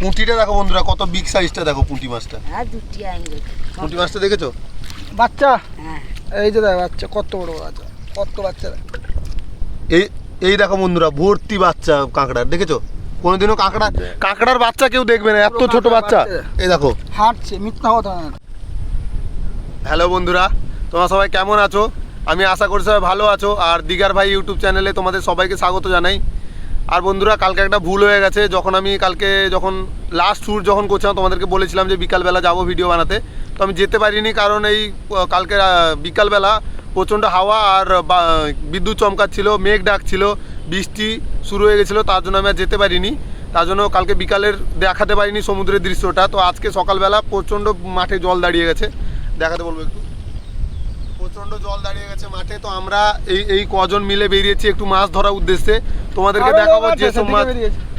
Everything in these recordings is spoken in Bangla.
পুঁটিটা দেখো বন্ধুরা কত বিগ সাইজটা দেখো পুঁটি মাছটা। আর দুটি আইন পুঁটি মাছটা দেখেছ? বাচ্চা? হ্যাঁ। এই যে দেখো বাচ্চা কত বড় বাচ্চা কত বাচ্চা এই এই দেখো বন্ধুরা ভর্তি বাচ্চা কাঁকড়ার দেখেছ? কোনোদিনও কাঁকড়া কাঁকড়ার বাচ্চা কেউ দেখবে না এত ছোট বাচ্চা। এই দেখো। হাঁটছে মিথ্যা কথা না হ্যালো বন্ধুরা তোমরা সবাই কেমন আছো? আমি আশা করি সবাই ভালো আছো আর দিগার ভাই ইউটিউব চ্যানেলে তোমাদের সবাইকে স্বাগত জানাই। আর বন্ধুরা, কালকে একটা ভুল হয়ে গেছে। যখন আমি কালকে যখন লাস্ট ট্যুর যখন করছিলাম, তোমাদেরকে বলেছিলাম যে বিকালবেলা যাব ভিডিও বানাতে। তো আমি যেতে পারিনি কারণ এই কালকে বিকালবেলা প্রচণ্ড হাওয়া আর বিদ্যুৎ চমকাচ্ছিল, মেঘ ডাকছিল, বৃষ্টি শুরু হয়ে গেছিল, তার জন্য আমি আর যেতে পারিনি। তার জন্য কালকে বিকালের দেখাতে পারিনি সমুদ্রের দৃশ্যটা। তো আজকে সকালবেলা প্রচণ্ড মাঠে জল দাঁড়িয়ে গেছে। দেখাতে বলব একটু। প্রচণ্ড জল দাঁড়িয়ে গেছে মাঠে তো আমরা এই এই কজন মিলে বেরিয়েছি একটু মাছ ধরার উদ্দেশ্যে। তোমাদেরকে দেখাবো যেসব মাছ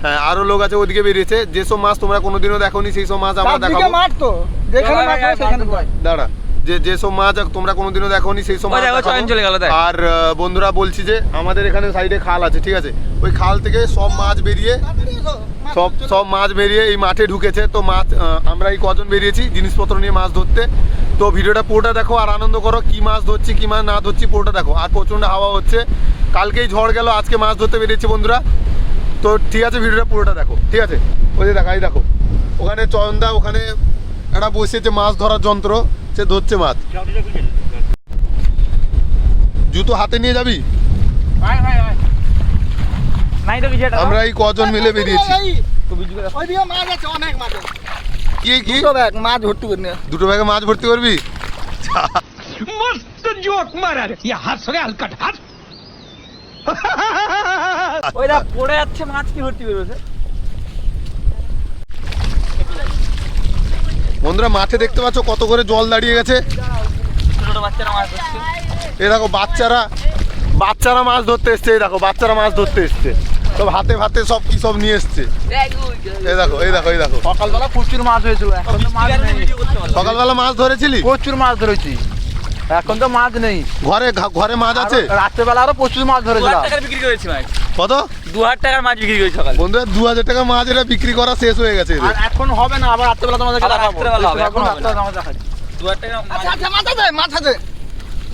হ্যাঁ আরও লোক আছে ওদিকে বেরিয়েছে। যেসব মাছ তোমরা কোনোদিনও দেখোনি সেই সব মাছ আমরা দেখাবো। মাঠ তো। যেখানে মাঠ সেখানে দাঁড়া যে যেসব মাছ তোমরা কোনোদিনও দেখোনি সেই সব মাছ দেখো, দেখাবো। চলে গেল, আর বন্ধুরা বলছি যে আমাদের এখানে সাইডে খাল আছে ঠিক আছে? ওই খাল থেকে সব মাছ বেরিয়ে সব সব মাছ বেরিয়ে এই মাঠে ঢুকেছে। তো মাছ আমরা এই কজন বেরিয়েছি জিনিসপত্র নিয়ে মাছ ধরতে। তো ভিডিওটা পুরোটা দেখো আর আনন্দ করো কি মাছ ধরছি কি মাছ না ধরছি পুরোটা দেখো। আর প্রচণ্ড হাওয়া হচ্ছে। কালকেই ঝড় গেল আজকে মাছ ধরতে বেরিয়েছি বন্ধুরা। তো ঠিক আছে ভিডিওটা পুরোটা দেখো। ঠিক আছে? ওই যে দেখা এই দেখো। ওখানে চয়নদা ওখানে একটা বসেছে মাছ ধরার যন্ত্র। সে ধরছে মাছ। জুতো হাতে নিয়ে যাবি? নাই তো বিজয়টা আমরা এই কজন মিলে বেরিয়েছি। দুটো ব্যাগে মাছ ভর্তি করবি? পড়ে যাচ্ছে মাছ কি ভর্তি করবে বন্ধুরা মাঠে দেখতে পাচ্ছ কত করে জল দাঁড়িয়ে গেছে? ছোট মাছ এ দেখো বাচ্চারা বাচ্চারা মাছ ধরতে এসছে এই দেখো বাচ্চারা মাছ ধরতে এসছে। সব হাতে ভাতে সব কি সব নিয়ে এসছে। এই দেখো এই দেখো এই দেখো। সকালবেলা প্রচুর মাছ হয়েছিল সকালবেলা মাছ ধরেছিলি? প্রচুর মাছ ধরেছি এখন তো মাছ নেই। ঘরে ঘরে মাছ আছে? রাত্রেবেলা আরও প্রচুর মাছ ধরেছিলাম। বিক্রি করেছি মাছ। কত? দু হাজার টাকার মাছ বিক্রি করেছি সকালে। বন্ধুরা দু হাজার টাকা মাছ এটা বিক্রি করা শেষ হয়ে গেছে আর এখন হবে না আবার রাত্রেবেলা তোমাদেরকে দেখাবো। রাত্রেবেলা হবে, এখন। রাত্রেবেলা দেখাচ্ছি। দু হাজার টাকা মাছ। আচ্ছা আচ্ছা মাছ আছে মাছ আছে।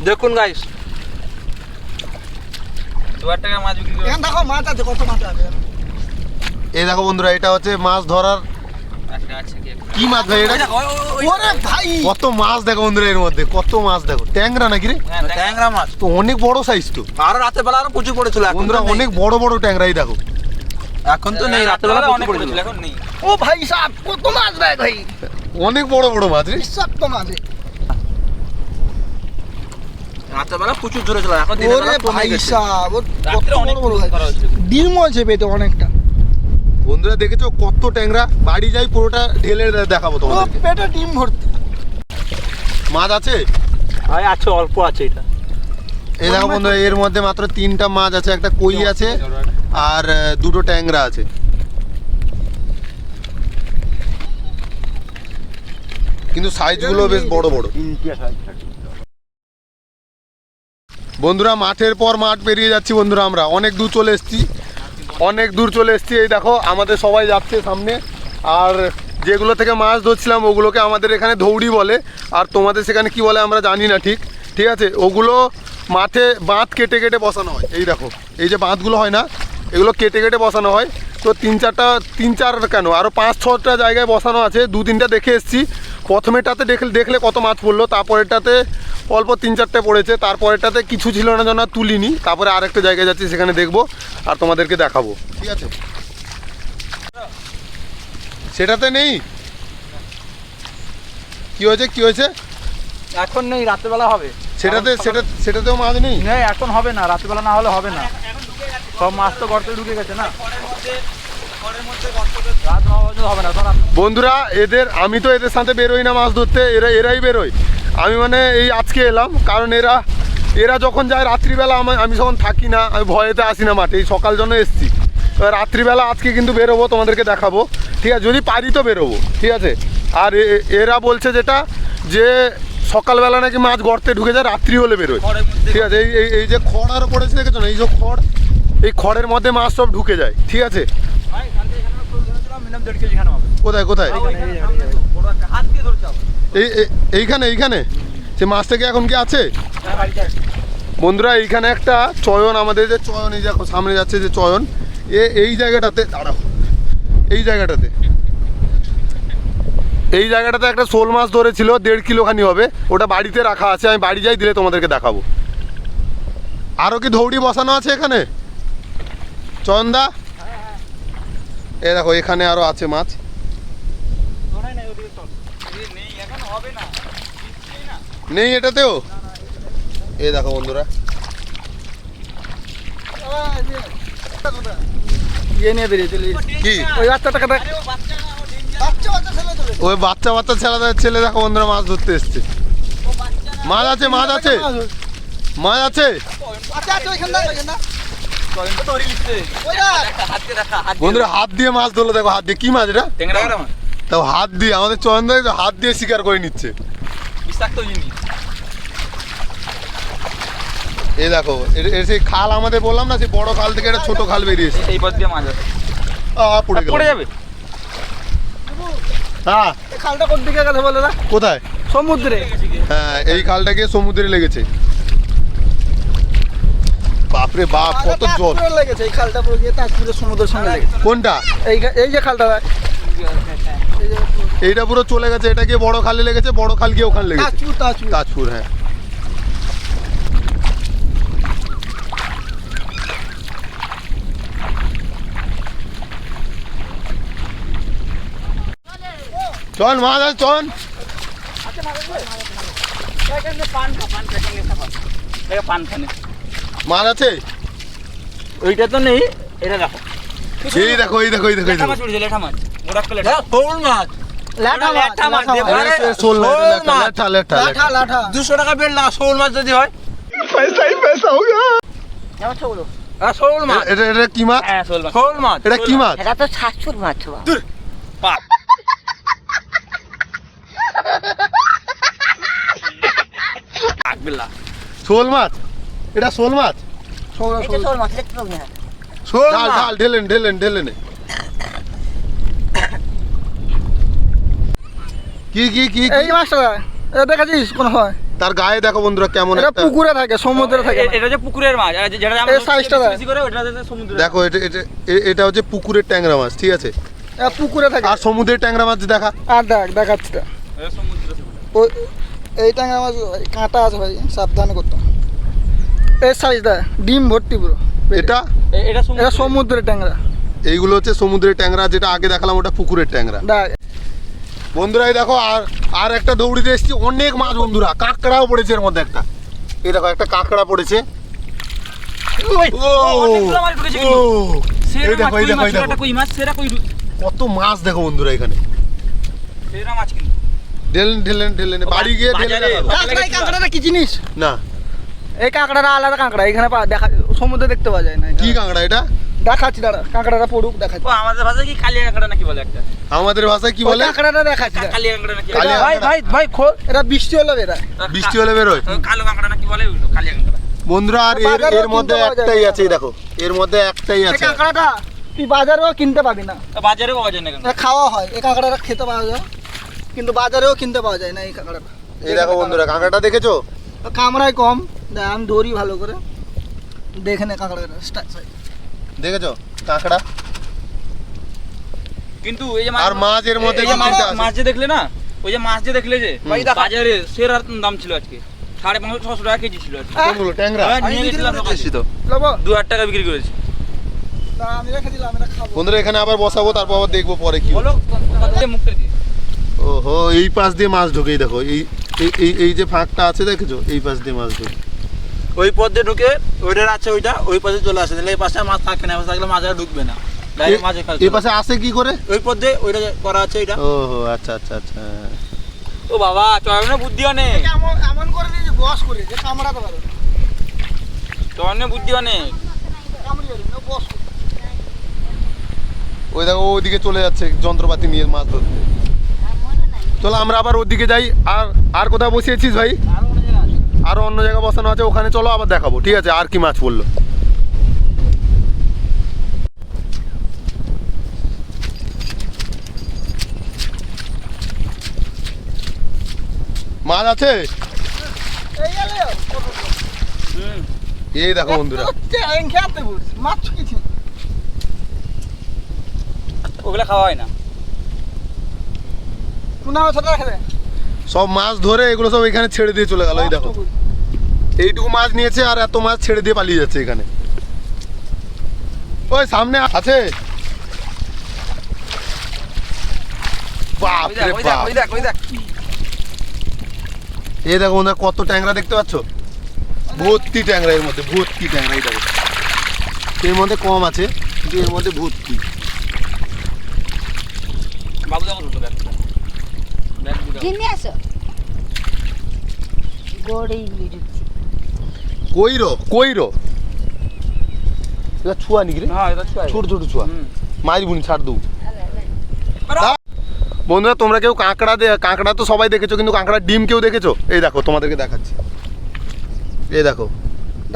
দেখুন গাইস হাজার টাকার মাছ বিক্রি এখানে দেখো মাছ আছে কত মাছ আছে। এই দেখো বন্ধুরা এটা হচ্ছে মাছ ধরার কি মাছ ভাই এটা? ওরে ভাই! কত মাছ দেখো বন্ধুরা এর মধ্যে কত মাছ দেখো। ট্যাংরা নাকি রে? হ্যাঁ, ট্যাংরা। মাছ। তো অনেক বড় সাইজ তো। আরও রাতের বেলা আরও প্রচুর পড়েছিল এখন বন্ধুরা অনেক বড় বড় ট্যাংরাই দেখো। এখন তো নেই রাতের বেলা অনেক পড়েছিল। এখন নেই। ও ভাই সাহেব কত মাছ দেয় ভাই? অনেক বড় বড় মাছ রে। বিষাক্ত মাছ প্রচুর ধরেছিল এখন দিনের বেলা কমে ভাই গেছে। সাহেব রাত্রে কত অনেক বড় ডিম আছে পেটে অনেকটা। বন্ধুরা দেখেছ কত ট্যাংরা? বাড়ি যাই পুরোটা ঢেলে দেখাবো তোমাদেরকে। পেটে ডিম ভর্তি। মাছ আছে? ভাই আছে অল্প আছে এটা। এই দেখো বন্ধুরা এর মধ্যে মাত্র তিনটা মাছ আছে একটা কই আছে আর দুটো ট্যাংরা আছে। কিন্তু সাইজগুলো বেশ বড় বড়। বন্ধুরা, মাঠের পর মাঠ পেরিয়ে যাচ্ছি বন্ধুরা আমরা। অনেক দূর চলে এসেছি। অনেক দূর চলে এসেছি। এই দেখো, আমাদের সবাই যাচ্ছে সামনে। আর যেগুলো থেকে মাছ ধরছিলাম, ওগুলোকে আমাদের এখানে ধৌড়ি বলে। আর তোমাদের সেখানে কি বলে আমরা জানি না, ঠিক? ঠিক আছে? ওগুলো মাঠে বাঁধ কেটে কেটে বসানো হয়। এই দেখো, এই যে বাঁধগুলো হয় না, এগুলো কেটে কেটে বসানো হয়। তো তিন চারটা, তিন চার কেন? আরও পাঁচ, ছটা জায়গায় বসানো আছে। দু তিনটা দেখে এসেছি। প্রথমেটাতে দেখলে দেখলে কত মাছ পড়ল তারপরেরটাতে অল্প তিন চারটে পড়েছে তারপরেরটাতে কিছু ছিল না যেন তুলিনি। তারপরে আরেকটা জায়গায় যাচ্ছি সেখানে দেখব আর তোমাদেরকে দেখাবো। ঠিক আছে? সেটাতে নেই? কি হয়েছে? কি হয়েছে? এখন নেই রাত্রেবেলা হবে। সেটাতে সেটা সেটাতেও মাছ নেই এখন হবে না রাত্রেবেলা না হলে হবে না। সব মাছ তো গর্তে ঢুকে গেছে না। বন্ধুরা, এদের, আমি তো এদের সাথে বেরোই না মাছ ধরতে, এরা, এরাই বেরোয়। আমি মানে এই আজকে এলাম, কারণ এরা এরা যখন যায় রাত্রিবেলা, আমি আমি যখন থাকি না, আমি ভয়েতে আসি না মাঠে, এই সকাল জন্য এসছি। রাত্রিবেলা আজকে কিন্তু বেরোবো, তোমাদেরকে দেখাবো। ঠিক আছে, যদি পারি তো বেরোবো, ঠিক আছে? আর এরা বলছে যেটা, যে সকালবেলা নাকি মাছ গর্তে ঢুকে যায়, রাত্রি হলে বেরোয়। ঠিক আছে, এই, এই- এই যে খড় আরও পড়েছে, দেখেছ না? এই যে খড়, এই খড়ের মধ্যে মাছ সব ঢুকে যায়, ঠিক আছে? কোথায়? কোথায় এইখানে এইখানে? সে মাছটা কি এখন কি আছে? বন্ধুরা, এইখানে একটা চয়ন, আমাদের যে চয়ন, এই দেখো সামনে যাচ্ছে যে চয়ন, এ, এই জায়গাটাতে, দাঁড়াও, এই জায়গাটাতে। এই জায়গাটাতে একটা শোল মাছ ধরেছিল, দেড় কিলো খানি হবে, ওটা বাড়িতে রাখা আছে, আমি বাড়ি যাই, দিলে তোমাদেরকে দেখাবো। আরও কি ধৌড়ি বসানো আছে এখানে? চয়নদা এ দেখো এখানে আরও আছে মাছ। নেই এখন হবে না। নেই এটাতেও? এ দেখো বন্ধুরা। ইয়ে নিয়ে বেরিয়ে চলে কি? ওই বাচ্চা বাচ্চা ছেলেদের ছেলে দেখো বন্ধুরা মাছ ধরতে এসছে। মাছ আছে মাছ আছে। মাছ আছে। বন্ধুরা হাত দিয়ে মাছ ধরলো দেখো হাত দিয়ে কি মাছ এটা? তাও হাত দিয়ে আমাদের চয়ন হাত দিয়ে শিকার করে নিচ্ছে। এই দেখো এর- এর সেই খাল আমাদের বললাম না সেই বড় খাল থেকে একটা ছোট খাল বেরিয়েছে এই পথ দিয়ে মাছ আছে পড়ে গেল পড়ে যাবে? হ্যাঁ। খালটা কোন দিকে গেছে বলে না কোথায়? সমুদ্রে। হ্যাঁ এই খালটাকে সমুদ্রে লেগেছে। বাপরে বাপ কত জল। লেগেছে এই খালটা পুরো গিয়ে তাজপুরের সমুদ্রের সঙ্গে লেগেছে। কোনটা? এই এই যে খালটা এইটা পুরো চলে গেছে এটা গিয়ে বড় খালে লেগেছে বড় খাল গিয়ে ওখানে লেগেছে। তাজপুর তাজপুর। তাজপুর হ্যাঁ। চল মাছ আছে চল। পান খানে। মাছ আছে? ওইটা তো নেই এটা দেখো। এই দেখো এই দেখো এই দেখো লেঠা মাছ উঠেছে লেঠা মাছ। ওরা একটা লেঠা। শোল মাছ। লাঠা মাছ ল্যাঠা মাছ, লাঠা মাছ। টাকা বেল না শোল মাছ যদি হয়। হ্যাঁ শোল মাছ। এটা এটা কি মাছ? হ্যাঁ শোল মাছ। শোল মাছ। এটা কি মাছ? এটা তো শাশুর মাছ বাবা। শোল মাছ? এটা শোল মাছ? শোল ঢাল মাছ। ঢাল ঢেলেন ঢেলেন ঢেলেন কি কি কি কি? এই মাছটা দেখাছিস কোন হয়। তার গায়ে দেখো বন্ধুরা কেমন এটা একটা পুকুরে থাকে সমুদ্রে থাকে এটা হচ্ছে পুকুরের মাছ আর যেটা আমরা এর size টা বেশি করে ওটা সমুদ্রে দেখো এটা এটা এটা হচ্ছে পুকুরের ট্যাংরা মাছ ঠিক আছে? এটা পুকুরে থাকে। আর সমুদ্রের ট্যাংরা মাছ দেখা। আর দেখ দেখাচ্ছি এটা সমুদ্রে ওই এই ট্যাংরা মাছ ভাই, কাঁটা আছে ভাই সাবধানে করতে হবে। এর সাইজ দেখ ডিম ভর্তি পুরো। এটা? এটা সমুদ্রের ট্যাংরা। এইগুলো হচ্ছে সমুদ্রের ট্যাংরা যেটা আগে দেখালাম ওটা পুকুরের ট্যাংরা। বন্ধুরা এই দেখো আর আর একটা দৌড়িতে এসেছি অনেক মাছ বন্ধুরা কাঁকড়াও পড়েছে এর মধ্যে একটা। এই দেখো একটা কাঁকড়া পড়েছে। এই এই এই কত মাছ দেখো বন্ধুরা এখানে। সেরা ঢেলেন ঢেলেন ঢেলেন বাড়ি গিয়ে ঢেলে এই কি জিনিস? না এই কাঁকড়াটা আলাদা কাঁকড়া এখানে দেখা সমুদ্রে দেখতে পাওয়া যায় না কি কাঁকড়া এটা? দেখাচ্ছি দাঁড়া কাঁকড়াটা পড়ুক দেখাচ্ছি। ও, আমাদের ভাষায় কি কালিয়া কাঁকড়া নাকি বলে একটা? আমাদের ভাষায় কি বলে? কাঁকড়াটা দেখাচ্ছি দেখ। কালিয়া কাঁকড়া নাকি? ভাই, ভাই, ভাই, খোল। এটা বৃষ্টি হলে বেরা বৃষ্টি হলে বেরোয়? ও, কালো কাঁকড়া নাকি বলে কালিয়া কাঁকড়া। বন্ধুরা আর এর এর মধ্যে একটাই আছে দেখো। এর মধ্যে একটাই আছে। কাঁকড়াটা তুই বাজারেও কিনতে পাবি না। তা বাজারে পাওয়া যায় না কেন? খাওয়া হয়। এই কাঁকড়াটা খেতে পাওয়া যায়। কিন্তু বাজারেও কিনতে পাওয়া যায় না এই কাঁকড়াটা। এই দেখো বন্ধুরা কাঁকড়াটা দেখেছ? কামড়ায় কম। দেখ আমি ধরি ভালো করে দেখে নে কাঁকড়াটা। দেখেছ? কাঁকড়া? কিন্তু এই যে আর মাছ এর মধ্যে মাছ- যে দেখলে না ওই যে মাছ যে দেখলে যে। বাজারে সেরা দাম ছিল আজকে। সাড়ে পাঁচশো ছশো টাকা কেজি ছিল কোনগুলো ট্যাংরা। হ্যাঁ, নিয়ে গেছিলাম সকালে। দু হাজার টাকা বিক্রি করেছি। না, আমি রেখে দিলাম এটা খাব। বন্ধুরা এখানে আবার বসাবো তারপর আবার দেখব পরে কি ওহো এই পাশ দিয়ে মাছ ঢোকে দেখো এই এই- এই এই যে ফাঁকটা আছে দেখেছ? এই পাশ দিয়ে মাছ ঢোকে। ওই পথ দিয়ে ঢুকে ওইটার আছে ওইটা ওই পাশে চলে আসে। তাহলে এই পাশে মাছ থাকে না এই পাশে থাকলে মাছ আর ঢুকবে না। মাঝে এই পাশে আসে কি করে? ওই পথ দিয়ে ওইটা করা আছে ওইটা। ওহো আচ্ছা আচ্ছা আচ্ছা। ও বাবা চয়নে বুদ্ধি অনেক এমন করে দিয়েছি বস করে যে কামড়াতে পারে। না। চয়নে বুদ্ধি অনেক ও। ওই দেখো ওইদিকে চলে যাচ্ছে যন্ত্রপাতি নিয়ে মাছ ধরতে। চলো আমরা আবার ওদিকে যাই। আর আর কোথাও বসিয়েছিস ভাই? আরও অন্য জায়গা বসানো আছে ওখানে চলো আবার দেখাবো। ঠিক আছে আর কি মাছ বলল মাছ আছে? এই দেখো বন্ধুরা। মাছ কিছু ওগুলা খাওয়া হয় না। কোনা সব মাছ ধরে এগুলো সব এখানে ছেড়ে দিয়ে চলে গেল এই দেখো। এইটুকু মাছ নিয়েছে আর এত মাছ ছেড়ে দিয়ে পালিয়ে যাচ্ছে এখানে। ওই সামনে আছে। এই দেখো বন্ধুরা কত ট্যাংরা দেখতে পাচ্ছ? ভর্তি ট্যাংরা এর মধ্যে ভর্তি ট্যাংরা এই দেখো। এর মধ্যে কম আছে কিন্তু এর মধ্যে ভর্তি। বাবু দেখো দুটো ব্যাগ ব্যাগ দুটো কিনে আসো গড়েই কইরো? কইরো? এটা ছুয়া নিকি রে? না এটা ছুয়া ছোট ছোট ছুয়া। হুম। মারবুনি ছাড় দু বন্ধুরা তোমরা কেউ কাঁকড়া দে কাঁকড়া তো সবাই দেখেছ কিন্তু কাঁকড়ার ডিম কেউ দেখেছ? এই দেখো তোমাদেরকে দেখাচ্ছি। এই দেখো।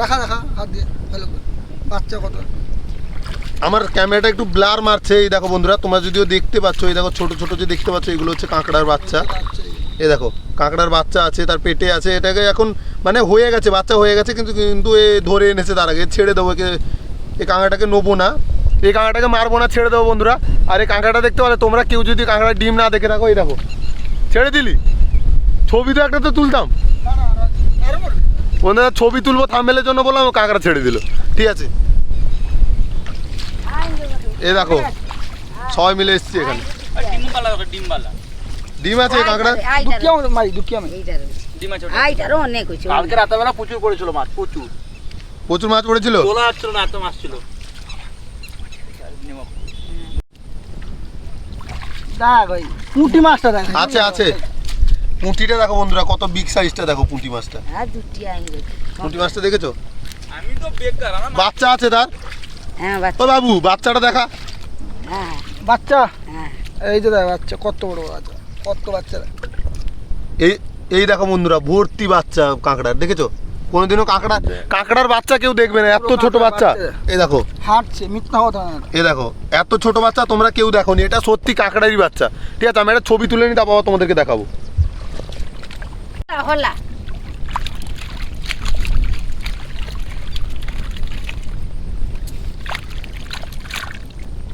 দেখা দেখা হাত দিয়ে ভালো করে। বাচ্চা কত? আমার ক্যামেরাটা একটু ব্লার মারছে, এই দেখো বন্ধুরা, তোমরা যদিও দেখতে পাচ্ছ, এই দেখো ছোট ছোট যে দেখতে পাচ্ছ, এগুলো হচ্ছে কাঁকড়ার বাচ্চা। এ দেখো, কাঁকড়ার বাচ্চা আছে, তার পেটে আছে, এটাকে এখন মানে হয়ে গেছে, বাচ্চা হয়ে গেছে, কিন্তু কিন্তু এ ধরে এনেছে তার আগে, ছেড়ে দেবো, একে এই কাঁকড়াটাকে নেব না। এই কাঁকড়াটাকে মারবো না, ছেড়ে দেবো, বন্ধুরা। আর এই কাঁকড়াটা দেখতে পারে তোমরা কেউ যদি কাঁকড়ার ডিম না দেখে থাকো, এই দেখো। ছেড়ে দিলি? ছবি তো একটা তো তুলতাম। বন্ধুরা, ছবি তুলবো থাম্বেলের জন্য বললাম কাঁকড়া ছেড়ে দিল। ঠিক আছে? এ দেখো সবাই মিলে এসছি এখানে। ডিম আছে কাঁকড়া দুঃখী আমি মারি দুঃখী আমি। ডিম আছে আইটারও অনেক হয়েছে কালকে রাতেবেলা প্রচুর পড়েছিল মাছ প্রচুর। প্রচুর মাছ পড়েছিল? তোলা যাচ্ছিল না এত মাছ ছিল। পুঁটি মাছটা দেখ। আছে আছে। পুঁটিটা দেখো বন্ধুরা কত বিগ সাইজটা দেখো পুঁটি মাছটা। আইন পুঁটি মাছটা দেখেছ? আমি তো বেকার বাচ্চা আছে তার? হ্যাঁ ও বাবু বাচ্চাটা দেখা। হ্যাঁ। বাচ্চা? হ্যাঁ। এই যে দেখ বাচ্চা কত বড় বাচ্চা কত বাচ্চা এই এই দেখো বন্ধুরা ভর্তি বাচ্চা কাঁকড়ার দেখেছ? কোনোদিনও কাঁকড়া কাঁকড়ার বাচ্চা কেউ দেখবে না এত ছোট বাচ্চা। এই দেখো। হাঁটছে মিথ্যা কথা এটা। দেখো এত ছোট বাচ্চা তোমরা কেউ দেখোনি এটা সত্যি কাঁকড়ারই বাচ্চা। ঠিক আছে আমি একটা ছবি তুলে নিই তারপর তোমাদেরকে দেখাবো। হলা।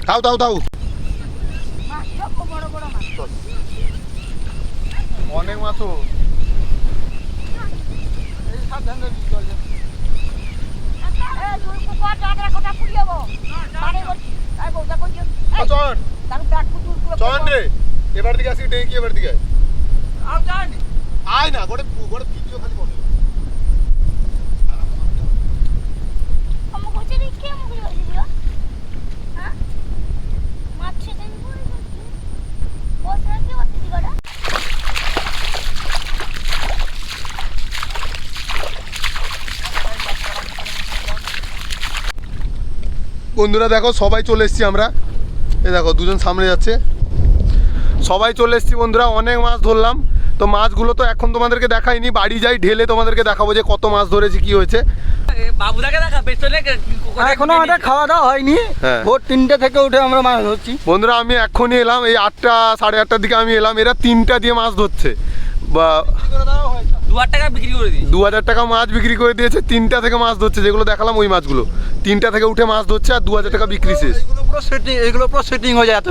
তাও তাও তাও অনেক মাছ এবার দিকে আসি ডেকে এবার দিকে আয়। আয় না গোটে গোটে ভিডিও খালি বন্ধুরা দেখো সবাই চলে এসেছি আমরা। এই দেখো দুজন সামনে যাচ্ছে। সবাই চলে এসেছি বন্ধুরা অনেক মাছ ধরলাম। তো মাছগুলো তো এখন তোমাদেরকে দেখাইনি বাড়ি যাই ঢেলে তোমাদেরকে দেখাবো যে কত মাছ ধরেছি কি হয়েছে। বাবুদাকে দেখা পেছনে এখনও আমাদের খাওয়া দাওয়া হয়নি। হ্যাঁ। ভোর তিনটে থেকে উঠে আমরা মাছ ধরছি। বন্ধুরা আমি এক্ষুনি এলাম এই আটটা সাড়ে আটটার দিকে আমি এলাম এরা তিনটা দিয়ে মাছ ধরছে। বা দু হাজার টাকা বিক্রি করে দিই দু হাজার টাকা মাছ বিক্রি করে দিয়েছে তিনটা থেকে মাছ ধরছে যেগুলো দেখালাম ওই মাছগুলো। তিনটা থেকে উঠে মাছ ধরছে আর দু হাজার টাকা বিক্রি শেষ। এগুলো পুরো সেটিং এগুলো পুরো সেটিং হয়ে যায় এত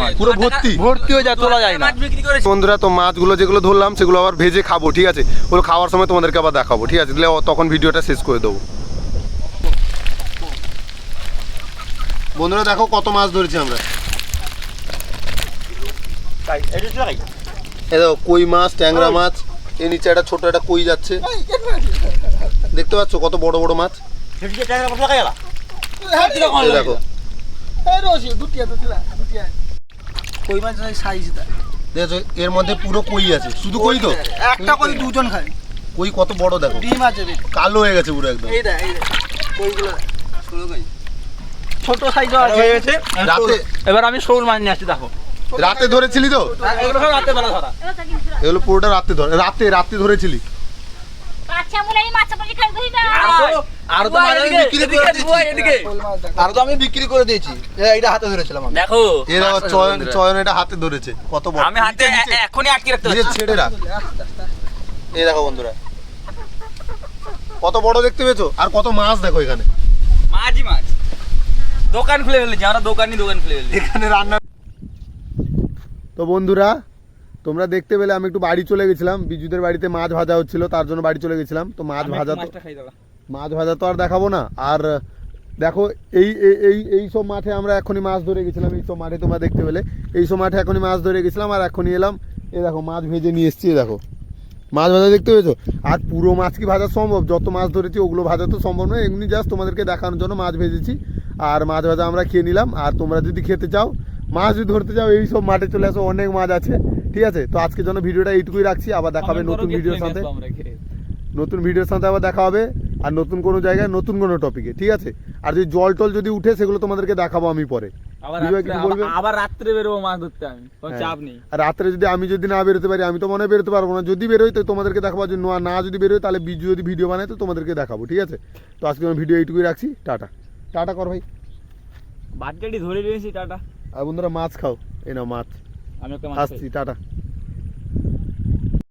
মাছ। পুরো ভর্তি। ভর্তি হয়ে যায় তোলা যায় না। মাছ বিক্রি করে বন্ধুরা তো মাছগুলো যেগুলো ধরলাম সেগুলো আবার ভেজে খাব ঠিক আছে? ওগুলো খাওয়ার সময় তোমাদেরকে আবার দেখাবো ঠিক আছে? তাহলে তখন ভিডিওটা শেষ করে দেবো। বন্ধুরা দেখো কত মাছ ধরেছি আমরা। এই দেখো কই মাছ ট্যাংরা মাছ এর নিচে একটা ছোট একটা কই যাচ্ছে। দেখতে পাচ্ছ কত বড় বড় মাছ? দেখো কই মাছ সাইজ দেয় দেখছ এর মধ্যে পুরো কই আছে। শুধু কই তো? একটা কই দুজন খায়। কই কত বড় দেখো। ডিম আছে কালো হয়ে গেছে পুরো একদম। এই দেখ এই দেখ। কইগুলো দেখ। ছোট সাইজ আছে। হয়ে গেছে। রাতে এবার আমি শোল মাছ নিয়ে আসছি দেখো। রাতে ধরেছিলি তো? এগুলো পুরোটা রাতে ধরে রাতে রাতে ধরেছিলি। আর তো আমি বিক্রি করে দিয়েছি। এদিকে কই মাছ দেখ আর তো আমি বিক্রি করে দিয়েছি। এই- হাতে ধরেছিলাম দেখো। এ দেখো চয়ন চয়ন এটা হাতে ধরেছে। কত বড়? আমি হাতে নিচে, নিচে। এ- এখনই আটকে রাখতে নিজে ছেড়ে রাখ। আস্তে আস্তে এই দেখো বন্ধুরা। কত বড় দেখতে পেয়েছ? আর কত মাছ দেখো এখানে। মাছই মাছ। দোকান খুলে ফেলেছি আমরা দোকানই দোকান খুলে ফেলেছি এখানে রান্না তো বন্ধুরা তোমরা দেখতে পেলে আমি একটু বাড়ি চলে গেছিলাম। বিজুদের বাড়িতে মাছ ভাজা হচ্ছিল তার জন্য বাড়ি চলে গেছিলাম। তো মাছ ভাজা তো মাছ ভাজা তো আর দেখাবো না। আর দেখো এই এই- এই সব মাঠে আমরা এখনই মাছ ধরে গেছিলাম। এই সব মাঠে তোমরা দেখতে পেলে। এই সব মাঠে এখনই মাছ ধরে গেছিলাম আর এখনই এলাম। এ দেখো মাছ ভেজে নিয়ে এসছি দেখো। মাছ ভাজা দেখতে পেয়েছ? আর পুরো মাছ কি ভাজা সম্ভব? যত মাছ ধরেছি ওগুলো ভাজা তো সম্ভব নয়। এমনি জাস্ট তোমাদেরকে দেখানোর জন্য মাছ ভেজেছি। আর মাছ ভাজা আমরা খেয়ে নিলাম। আর তোমরা যদি খেতে চাও মাছ যদি ধরতে যাও এই সব মাঠে চলে আসো অনেক মাছ আছে। ঠিক আছে? তো আজকের জন্য ভিডিওটা এইটুকুই রাখছি আবার দেখা হবে নতুন ভিডিওর সাথে। নতুন ভিডিওর সাথে আবার দেখা হবে আর নতুন কোনো জায়গায় নতুন কোনো টপিকে ঠিক আছে? আর যদি জল টল যদি উঠে সেগুলো তোমাদেরকে দেখাবো আমি পরে। আবার রাত্রে- কিছু বলবে? আবার- আবার রাত্রে বেরোবো মাছ ধরতে আমি কোনো হ্যাঁ। চাপ নেই। আর রাত্রে যদি আমি যদি না বেরোতে পারি আমি তো মনে বেরোতে পারব না। যদি বেরোই তো তোমাদেরকে দেখাবো যদি না- যদি বেরোয় তাহলে বিজু যদি ভিডিও বানায় তো তোমাদেরকে দেখাবো ঠিক আছে? তো আজকে আমি ভিডিও এইটুকুই রাখছি টাটা। টাটা কর ভাই। বাচ্চাটি ধরে নিয়েছি টাটা। আর বন্ধুরা মাছ খাও। এই নাও মাছ। আমি একটা মাছ। আসছি টাটা।